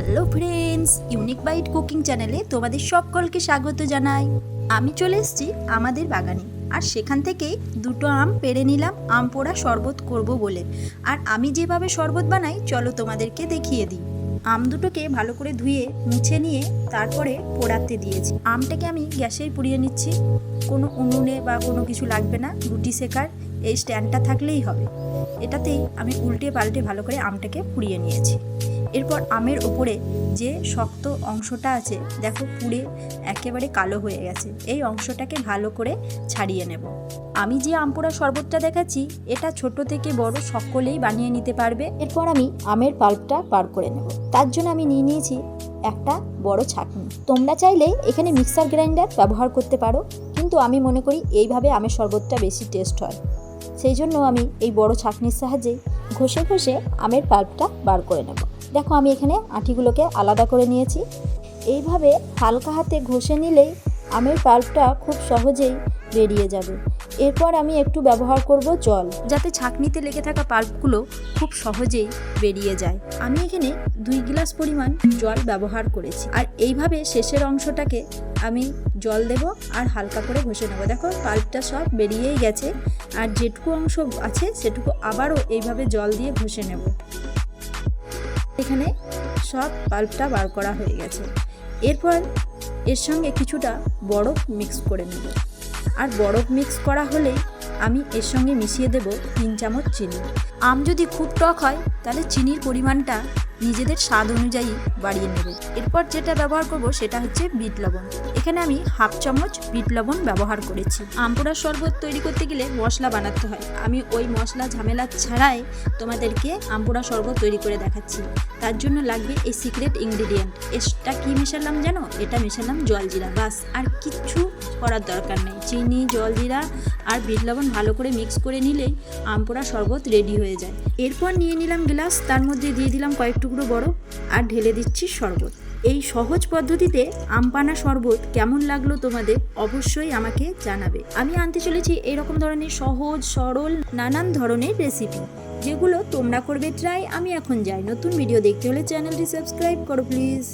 Hello friends unique bite cooking চ্যানেলে তোমাদের সকলকে স্বাগত জানাই। আমি চলে এসেছি আমাদের বাগানে। আর সেখান থেকেই দুটো আম পেড়ে নিলাম, আম পোড়া শরবত করব বলে। আর আমি যেভাবে শরবত বানাই, চলো তোমাদেরকে দেখিয়ে দিই। আম দুটোকে ভালো করে ধুয়ে, মুছে নিয়ে তারপরে পোড়াতে দিয়েছি। আমটাকে আমি গ্যাসেই পুড়িয়ে নিচ্ছি। কোনো উনুনে বা কোনো কিছু লাগবে না, রুটি শেখার এই স্ট্যান্ডটা থাকলেই হবে। এটাতেই আমি উল্টে পাল্টে ভালো করে আমটাকে পুড়িয়ে নিয়েছি। এরপর আমের ওপরে যে শক্ত অংশটা আছে, দেখো পুড়ে একেবারে কালো হয়ে গেছে। এই অংশটাকে ভালো করে ছাড়িয়ে নেব। আমি যে আমপোড়া শরবতটা দেখাচ্ছি, এটা ছোট থেকে বড় সকলেই বানিয়ে নিতে পারবে। এরপর আমি আমের পাল্পটা বার করে নেব। তার জন্য আমি নিয়ে নিয়েছি একটা বড় ছাঁকনি। তোমরা চাইলে এখানে মিক্সার গ্রাইন্ডার ব্যবহার করতে পারো, কিন্তু আমি মনে করি এইভাবে আমের শরবতটা বেশি টেস্ট হয়। সেই জন্য আমি এই বড় ছাঁকনির সাহায্যে ঘষে ঘষে আমের পাল্পটা বার করে নেব। দেখো আমি এখানে আঁটিগুলোকে আলাদা করে নিয়েছি। এইভাবে হালকা হাতে ঘষে নিলেই আমের পাল্পটা খুব সহজেই বেরিয়ে যাবে। এরপর আমি একটু ব্যবহার করব জল। যাতে ছাঁকনিতে লেগে থাকা পাল্পগুলো খুব সহজেই বেরিয়ে যায়। আমি এখানে দুই গ্লাস পরিমাণ জল ব্যবহার করেছি। আর এইভাবে শেষের অংশটাকে আমি জল দেব আর হালকা করে ঘষে নেব। দেখো, পাল্পটা সব বেরিয়েই গেছে। আর যেটুকু অংশ আছে, সেটুকু আবারও এইভাবে জল দিয়ে ঘষে নেব। এখানে সব পাল্পটা বার করা হয়ে গেছে। এরপর এর সঙ্গে কিছুটা বরফ মিক্স করে নেব। আর বরফ মিক্স করা হলে আমি এর সঙ্গে মিশিয়ে দেব তিন চামচ চিনি। আম যদি খুব টক হয়, তাহলে চিনির পরিমাণটা নিজেদের স্বাদ অনুযায়ী বাড়িয়ে নেবে। এরপর যেটা ব্যবহার করব সেটা হচ্ছে বিট লবণ। এখানে আমি হাফ চামচ বিট লবণ ব্যবহার করেছি। আমপুরার শরবত তৈরি করতে গেলে মশলা বানাতে হয়। আমি ওই মশলা ঝামেলা ছাড়াই তোমাদেরকে আমপুরা শরবত তৈরি করে দেখাচ্ছি। তার জন্য লাগবে এই সিক্রেট ইনগ্রিডিয়েন্ট। এটা কি মেশালাম জানো? এটা মেশালাম জলজিরা বাস, আর কিচ্ছু করার দরকার নেই। চিনি জলজিরা আর বিট লবণ ভালো করে মিক্স করে নিলেই আমপোড়া শরবত রেডি হয়ে যায়। এরপর নিয়ে নিলাম গ্লাস। তার মধ্যে দিয়ে দিলাম কয়েক টুকরো বরফ আর ঢেলে দিচ্ছি শরবত। এই সহজ পদ্ধতিতে আমপানা শরবত কেমন লাগল তোমাদের অবশ্যই আমাকে জানাবে। আমি আনতে চলেছি এরকম ধরনের সহজ, সরল, নানান ধরনের রেসিপি যেগুলো তোমরা করবে ট্রাই আমি এখন যাই। নতুন ভিডিও দেখতে হলে চ্যানেলটি সাবস্ক্রাইব করো প্লিজ